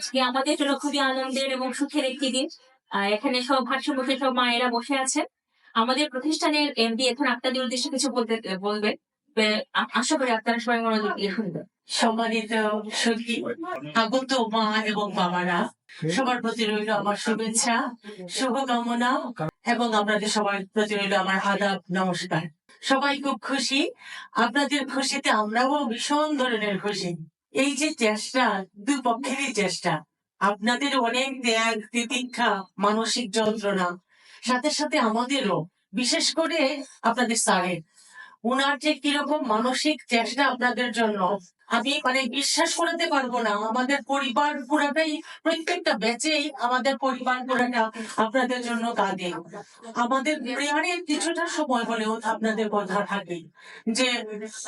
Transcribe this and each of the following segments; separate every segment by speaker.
Speaker 1: আজকে আমাদের জন্য খুবই আনন্দের এবং সুখের একটি দিন। এখানে সব বসে সব মায়েরা বসে আছেন। আমাদের প্রতিষ্ঠানের এমডি এখন আপনাদের উদ্দেশ্যে কিছু বলতে বলবেন। আশা করি আপনারা সবাই মনোযোগ
Speaker 2: সম্মানিত সখী, আগত মা এবং বাবারা, সবার প্রতি রইল আমার শুভেচ্ছা, শুভকামনা এবং আপনাদের সবার প্রতি রইল আমার আদাব, নমস্কার। সবাই খুব খুশি। আপনাদের খুশিতে আমরাও ভীষণ ধরনের খুশি। এই যে চেষ্টা, দুপক্ষেরই চেষ্টা, আপনাদের অনেক ত্যাগ তিতিক্ষা, মানসিক যন্ত্রণা, সাথে সাথে আমাদেরও, বিশেষ করে আপনাদের স্যারের। ওনার যে কীরকম মানসিক চেষ্টা আপনাদের জন্য আমি মানে বিশ্বাস করাতে পারব না। আমাদের পরিবার পুরাটাই, প্রত্যেকটা ব্যাচেই আমাদের পরিবার পুরাটা আপনাদের জন্য কাঁদে। আমাদের প্রেয়ারের কিছুটা সময় হলেও আপনাদের কথা থাকে যে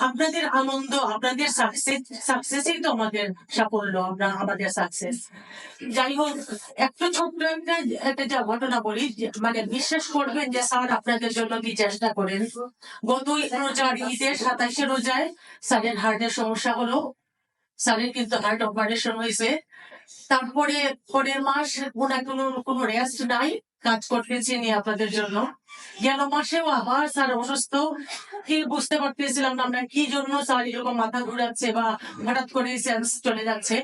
Speaker 2: আপনাদের আনন্দ, আপনাদের সাকসেস সাকসেসই তো আমাদের সাফল্য, আমরা আমাদের সাকসেস যাই হোক, একটু ছোট্ট একটা একটা যা ঘটনা বলি মানে বিশ্বাস করবেন যে স্যার আপনাদের জন্য কি চেষ্টা করেন। গত রোজার ঈদের সাতাশে রোজায় স্যারের হার্টের সমস্যা হলো স্যারের কিন্তু হার্ট অপারেশন হয়েছে। তারপরে পরের মাস ওনার কোনো রেস্ট নাই, কাজ করতেছি নি আপনাদের জন্য। গেল মাসেও আবার স্যার অসুস্থ। কি বুঝতে পারতেছিলাম না আমরা কি জন্য স্যার এরকম মাথা ঘুরাচ্ছে বা হঠাৎ করে সেন্স চলে যাচ্ছে।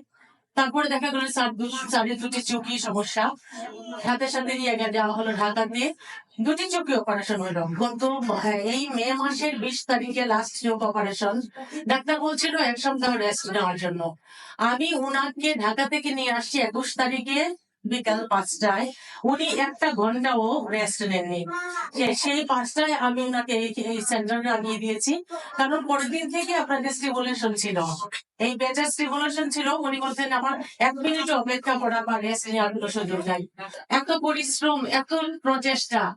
Speaker 2: তারপরে দেখা গেল স্যার দুজন, স্যারের দুটি চোখই সমস্যা। সাথে সাথে নিয়ে গিয়ে দেওয়া হলো ঢাকাতে দুটি চোখে অপারেশন হলো। গত এই মে মাসের বিশ তারিখে লাস্ট চোখ অপারেশন ডাক্তার বলছিল এক সপ্তাহ রেস্ট নেওয়ার জন্য। আমি উনাকে ঢাকা থেকে নিয়ে আসছি একুশ তারিখে বিকাল পাঁচটায়। উনি একটা ঘন্টাও রেস্ট নেননি। সেই পাঁচটায় আমি ওনাকে এই- সেন্টারে আনিয়ে দিয়েছি। কারণ পরের দিন থেকে আপনাদের স্টিমুলেশন ছিল, এই বেজার স্টিমুলেশন ছিল, উনি বলতেন আমার এক মিনিট অপেক্ষা করা বা রেস্ট নেওয়ার কোনো সুযোগ নাই। এত পরিশ্রম, এত প্রচেষ্টা।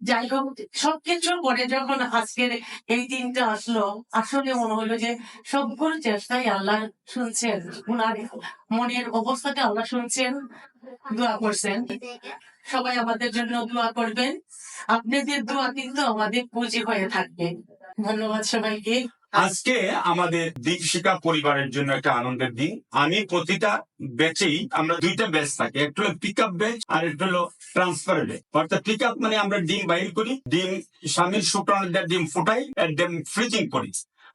Speaker 2: যাই হোক সবকিছুর পরে যখন আজকের এই দিনটা আসলো, আসলে মনে হলো যে সবগুলো চেষ্টাই আল্লাহ শুনছেন। উনার মনের অবস্থাটা আল্লাহ শুনছেন। দোয়া করছেন। সবাই আমাদের জন্য দোয়া করবেন। আপনাদের দোয়া কিন্তু আমাদের পুঁজি হয়ে থাকবে। ধন্যবাদ সবাইকে।
Speaker 3: আজকে আমাদের দীপশিকা পরিবারের জন্য একটা আনন্দের দিন। আমি প্রতিটা ব্যাচেই আমরা দুইটা ব্যাচ থাকে। একটা হলো পিক আপ ব্যাচ আর একটা হলো ট্রান্সফার ব্যাচ অর্থাৎ পিক আপ মানে আমরা ডিম বাইর করি, ডিম স্বামীর শুক্রাণু ডিম ফুটাই ডিম ফ্রিজিং করি।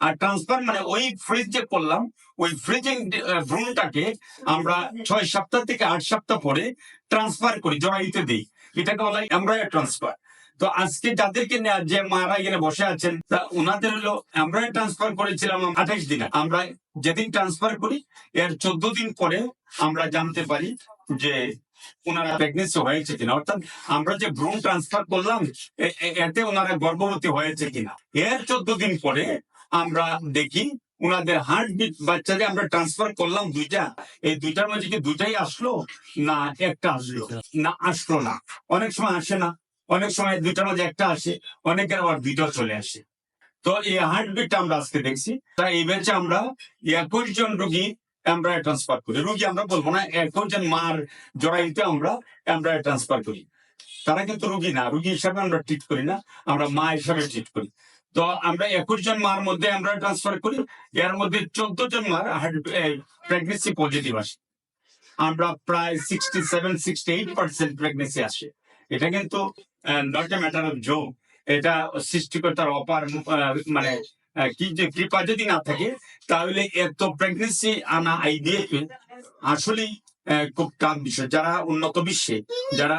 Speaker 3: আর ট্রান্সফার মানে ওই ফ্রিজ যে করলাম, ওই ফ্রিজিং ভ্রূণটাকে আমরা ছয় সপ্তাহ থেকে আট সপ্তাহ পরে ট্রান্সফার করি, জড়াইতে দিই। এটাকে বলা হয় এমব্রয় ট্রান্সফার তো আজকে যাদেরকে যে মারা এখানে বসে আছেন, তা ওনাদের হলো আমরা ট্রান্সফার করেছিলাম আঠাইশ দিনে। আমরা যেদিন ট্রান্সফার করি, এর চোদ্দ দিন পরে আমরা জানতে পারি যে ওনারা প্রেগনেন্সি হয়েছে কিনা। অর্থাৎ আমরা যে ভ্রূণ ট্রান্সফার করলাম এতে ওনারা গর্ভবতী হয়েছে কিনা। এর চোদ্দ দিন পরে আমরা দেখি ওনাদের হার্ট বিট বাচ্চাদের আমরা ট্রান্সফার করলাম দুইটা। এই দুইটার মধ্যে কি দুইটাই আসলো? না, একটা আসলো। না আসলো না। অনেক সময় আসে না। অনেক সময় দুইটার মধ্যে একটা আসে, অনেকের আবার দুইটাও চলে আসে। তো এই হার্টবিটটা আমরা আজকে দেখছি। তাই এই ব্যাচে আমরা একুশ জন রুগী এমব্রয় ট্রান্সফার করি। রোগী আমরা বলব না একুশ জন মার জড়াইতে আমরা এমব্রয় ট্রান্সফার করি। তারা কিন্তু রোগী না, রোগী হিসাবে আমরা ট্রিট করি না, আমরা মা হিসাবে ট্রিট করি। তো আমরা একুশ জন মার মধ্যে আমরা ট্রান্সফার করি, এর মধ্যে চোদ্দ জন মার হার্ট প্রেগনেন্সি পজিটিভ আসে। আমরা প্রায় sixty seven sixty eight percent pregnancy আসে। এটা কিন্তু নট এ ম্যাটার অফ জো এটা সৃষ্টিকর্তার অপার মানে কি যে কৃপা যদি না থাকে, তাহলে এত প্রেগনেন্সি আনা আইডিয়াকে আসলেই খুব টান বিষয়। যারা উন্নত বিশ্বে, যারা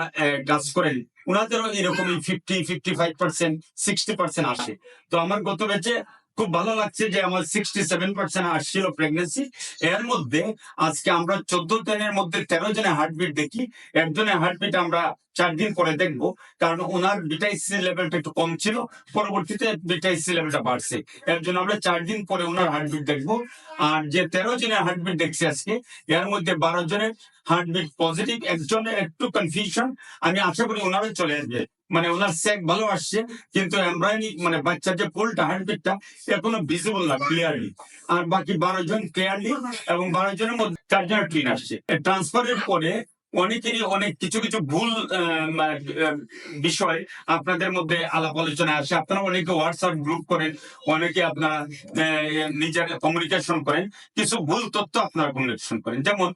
Speaker 3: কাজ করেন ওনাদেরও এরকম fifty fifty five percent sixty percent আসে। তো আমার গত বেচে খুব ভালো লাগছে যে আমার সিক্সটি সেভেন পার্সেন্ট আসছিল প্রেগনেন্সি এর মধ্যে আজকে আমরা চোদ্দ দিনের মধ্যে তেরো জনের হার্টবিট দেখি। একজনের হার্টবিট আমরা চার দিন পরে দেখব, কারণ ওনার বিটাইসি লেভেলটা একটু কম ছিল, পরবর্তীতে বিটাইসি লেভেলটা বাড়ছে। এর জন্য আমরা চার দিন পরে ওনার হার্টবিট দেখব। আর যে তেরো জনের হার্টবিট দেখছি আজকে, এর মধ্যে বারো জনের হার্টবিট পজিটিভ একজনের একটু কনফিউশন আমি আশা করি ওনারও চলে আসবে। মানে ওনার সেক ভালো আসছে, কিন্তু এমব্রায়নি মানে বাচ্চার যে পোলটা হার্টবিটটা এখনও ভিজিবল না ক্লিয়ারলি আর বাকি বারো জন ক্লিয়ারলি এবং বারো জনের মধ্যে চারজনের ক্লিন আসছে। ট্রান্সফারের পরে অনেকেরই অনেক কিছু কিছু ভুল বিষয় আপনাদের মধ্যে আলাপ আলোচনা আসে। আপনারা অনেকে হোয়াটসঅ্যাপ গ্রুপ করেন, অনেকে আপনারা নিজের কমিউনিকেশন করেন, কিছু ভুল তথ্য আপনারা কমিউনিকেশন করেন। যেমন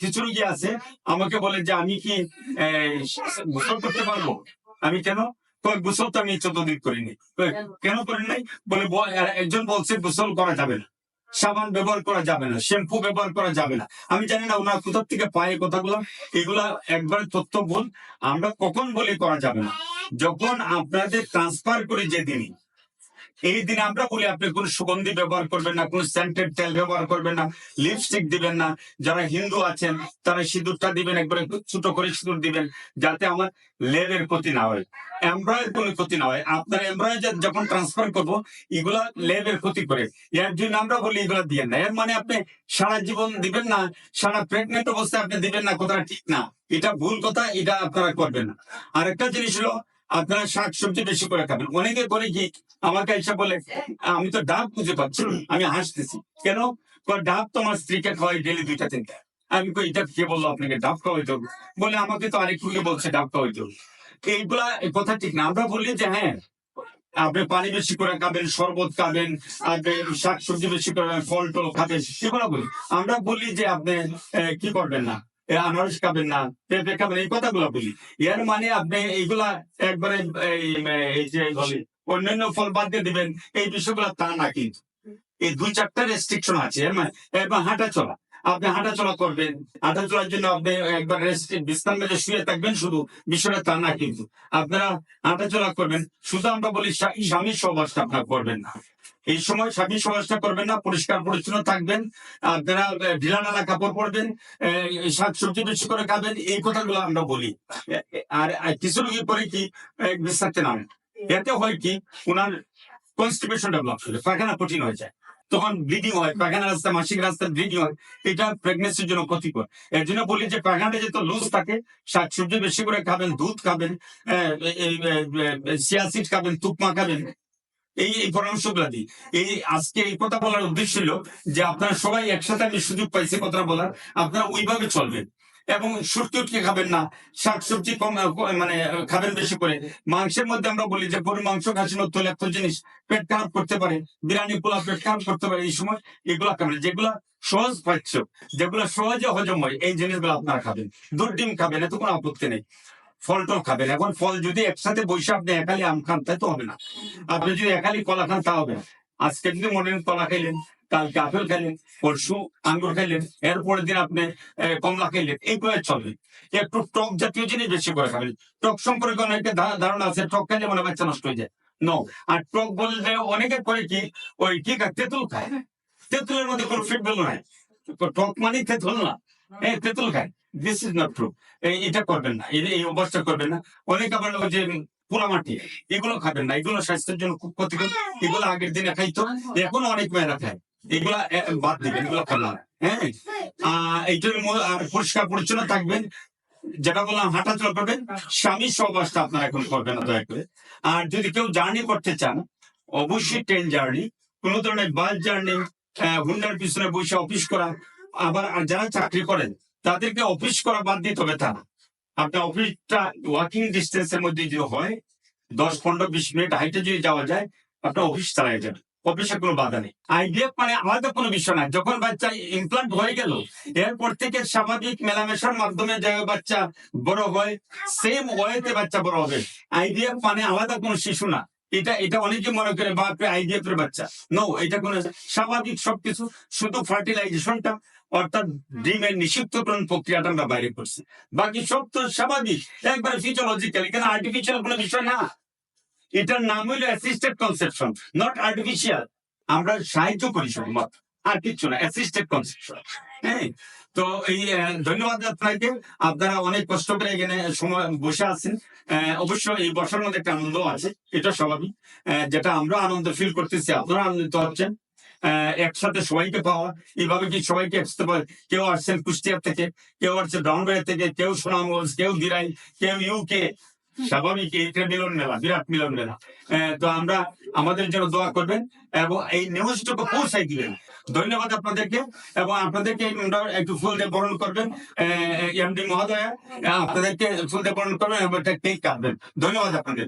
Speaker 3: কিছু রোগী আছে, আমাকে বলে যে আমি কি গোসল করতে পারব? আমি কেন? কয়েক বছর তো আমি চোদ্দ দিন করিনি কেন? করি নাই বলে একজন বলছে গোসল করা যাবে না। সাবান ব্যবহার করা যাবে না। শ্যাম্পু ব্যবহার করা যাবে না। আমি জানি না ওনার কোথার থেকে পায়ে কথাগুলো। এগুলা একবার তথ্য বল। আমরা কখন বলি করা যাবে না? যখন আপনাদের ট্রান্সফার করে যে দিনই এই দিনে আমরা বলি, আপনি কোন সুগন্ধি ব্যবহার করবেন না, কোন সেন্টেড তেল ব্যবহার করবেন না লিপস্টিক দিবেন না। যারা হিন্দু আছেন, তারা সিঁদুরটা দিবেন, একবারে ছোট করে সিঁদুর দিবেন, যাতে আমার লেবের ক্ষতি না হয়। এমব্রয়ের কোনো ক্ষতি না হয়। আপনার এমব্রয় যখন ট্রান্সফার করব, এগুলা লেবের ক্ষতি করে। এর জন্য আমরা বলি, এগুলা দিয়ে না। এর মানে আপনি সারা জীবন দিবেন না, সারা প্রেগনেন্ট অবস্থায় আপনি দিবেন না, কথাটা ঠিক না। এটা ভুল কথা, এটা আপনারা করবেন না। আরেকটা জিনিস হলো আপনারা শাক সবজি বেশি করে খাবেন। অনেকে করে কি আমাকে এসে বলে, আমি তো ডাব খুঁজে পাচ্ছি। আমি হাসতেছি। কেন? ডাব তো আমার স্ত্রীকে খাওয়াই ডেলি দুইটা, তিনটা। আমি কই, এটা কে বলল আপনাকে? ডাব খাওয়াইতে হবে বলে, আমাকে তো আরেক কুড়ি বলছে ডাব খাওয়াইতে হবে এইগুলা কথা ঠিক না। আমরা বলি যে হ্যাঁ আপনি পানি বেশি করে খাবেন, শরবত খাবেন, আপনি শাক সবজি বেশি করে ফল টল খাবেন, সেগুলো বলি। আমরা বলি যে, আপনি কি করবেন না? আনারস খাবেন না। পেঁপে খাবেন এই কথাগুলো বলি। এর মানে আপনি এইগুলা একবারে, এই যে বলি, অন্যান্য ফল বাদ দিয়ে দিবেন, এই বিষয়গুলো তা না কিন্তু। এই দুই চারটা রেস্ট্রিকশন আছে এর মানে হাঁটা চলা। আপনি হাঁটা চলা করবেন হাঁটা চলার জন্য আপনি একবার রেস্ট বিশ্রাম মেরে শুয়ে থাকবেন শুধু বিষয়টা তা না কিন্তু। আপনারা হাঁটা চলা করবেন শুধু আমরা বলি স্বা- স্বামীর সহবাসটা আপনারা করবেন না। এই সময় স্বামী সহবাসটা করবেন না পরিষ্কার পরিচ্ছন্ন থাকবেন আপনারা ঢিলা নালা কাপড় পরবেন শাক সবজি বেশি করে খাবেন এই কথাগুলো আমরা বলি। আর কিছু লোকের পরে কি আহ, বিশ্রামতে নামেন। এতে হয় কি ওনার কনস্টিপেশন ডেভেলপ করে পায়খানা কঠিন হয়ে যায়। তখন ব্লিডিং হয় পায়খানা রাস্তা মাসিক রাস্তায় ব্লিডিং হয়, এটা প্রেগনেন্সির জন্য ক্ষতিকর। এর জন্য বলি যে পায়খানাটা যেহেতু লুজ থাকে শাকসবজি বেশি করে খাবেন, দুধ খাবেন সিয়াসিড খাবেন তুপমা খাবেন, এই এই পরামর্শগুলা দিই। এই আজকে এই কথা বলার উদ্দেশ্য ছিল যে আপনারা সবাই একসাথে আমি সুযোগ পাইছি কথা বলার, আপনারা ওইভাবে চলবেন। এবং উটকে খাবেন না? শাকসবজি কম মানে খাবেন বেশি করে। মাংসের মধ্যে আমরা বলি যে গরু মাংস, খাসির একটা জিনিস, পেট খারাপ করতে পারে, বিরিয়ানি পোলা পেট খারাপ করতে পারে, এই সময় এগুলা খাবেন যেগুলা সহজ পাচ্ছ যেগুলো সহজে হজম হয় এই জিনিসগুলো আপনারা খাবেন। দুধ ডিম খাবেন, এত কোনো আপত্তি নেই। ফল টল খাবেন। এখন ফল যদি একসাথে বসে আপনি একালি আম খান, তাই তো হবে না। আপনি যদি একালি কলা খান তা হবে আজকে যদি মনে কলা খাইলেন কালকে আপেল খাইলেন পরশু আঙ্গুর খাইলেন এরপরের দিন আপনি কমলা খাইলেন এই করে চলবে একটু টক জাতীয় জিনিস বেশি করে খাবেন টক সম্পর্কে অনেকে ধারণা আছে, টক খাইলে মনে বাচ্চা নষ্ট হয়ে যায়। নো আর টক বললে অনেকে করে কি, ওই কি খায়, তেঁতুল খায়। তেঁতুলের মধ্যে কোনো ভ্যালু নাই। টক মানে তেঁতুল না। এই তেঁতুল খায়। দিস ইজ নট ট্রু এটা করবেন না। এই অভ্যাসটা করবেন না। অনেক আবার যে পোড়া মাটি, এগুলো খাবেন না। এগুলো স্বাস্থ্যের জন্য খুব ক্ষতিকর। এগুলো আগের দিনে খাইতো। এখন অনেক মেয়েরা খায়। এগুলা বাদ দিবেন এগুলো খাবেন না হ্যাঁ? এইটার আর পরিষ্কার পরিচ্ছন্ন থাকবেন। যেটা বললাম হাঁটাচলা করবেন। স্বামীর সহবাসটা আপনারা এখন করবেন না দয়া করে। আর যদি কেউ জার্নি করতে চান অবশ্যই ট্রেন জার্নি। কোন ধরনের বাস জার্নি হুন্ডার পিছনে বসে অফিস করা আবার যারা চাকরি করেন তাদেরকে অফিস করা বাদ দিতে হবে তা। আপনার অফিসটা ওয়াকিং ডিস্টেন্সের মধ্যে যদি হয় দশ পনেরো বিশ মিনিট হাইটে যদি যাওয়া যায় আপনার অফিস চালাই যাবে। অফিসে কোনো বাধা নেই। আইডিএফ মানে আলাদা কোনো বিষয় না। যখন বাচ্চা ইমপ্লান্ট হয়ে গেল, এরপর থেকে স্বাভাবিক মেলামেশার মাধ্যমে যে বাচ্চা বড় হয় সেম ওয়েতে বাচ্চা বড় হবে। আইডিএফ মানে আলাদা কোনো শিশু না। এটা এটা অনেকে মনে করে বাপরে আইডিএফ এর বাচ্চা। নো এটা কোনো স্বাভাবিক সবকিছু, শুধু ফার্টিলাইজেশনটা, অর্থাৎ ডিমের নিষিদ্ধকরণ প্রক্রিয়াটা আমরা বাইরে করছি। বাকি সব তো স্বাভাবিক। একবারে ফিজিওলজিক্যাল এখানে আর্টিফিশিয়াল কোনো বিষয় না। এটার নাম হইল অ্যাসিস্টেড কনসেপশন নট আর্টিফিশিয়াল আমরা সাহায্য করি শুধুমাত্র, আর কিছু না অ্যাসিস্টেড কনসেপশন হ্যাঁ? তো এই ধন্যবাদ আপনাকে। আপনারা অনেক কষ্ট করে এখানে সময় বসে আছেন। অবশ্য এই বসার মধ্যে একটা আনন্দ আছে, এটা স্বাভাবিক। যেটা আমরা আনন্দ ফিল করতেছি, আপনারা আনন্দিত হচ্ছেন। একসাথে সবাইকে পাওয়া। এইভাবে কি সবাইকে একসাথে পাওয়া? কেউ আসছেন কুষ্টিয়া থেকে, কেউ আসছে ব্রাউনবাড়ি থেকে, কেউ সুনামগঞ্জ, কেউ দিরাই, কেউ ইউকে স্বাভাবিক এটা মিলন মেলা, বিরাট মিলন মেলা। তো আমরা আমাদের জন্য দোয়া করবেন এবং এই নিউজটুকু পৌঁছাই দিবেন। ধন্যবাদ আপনাদেরকে এবং আপনাদেরকে একটু ফুল দিয়ে বরণ করবেন। এমডি মহোদয়া আপনাদেরকে ফুল দিয়ে বরণ করবেন এবং একটা কেক কাটবেন ধন্যবাদ আপনাদের।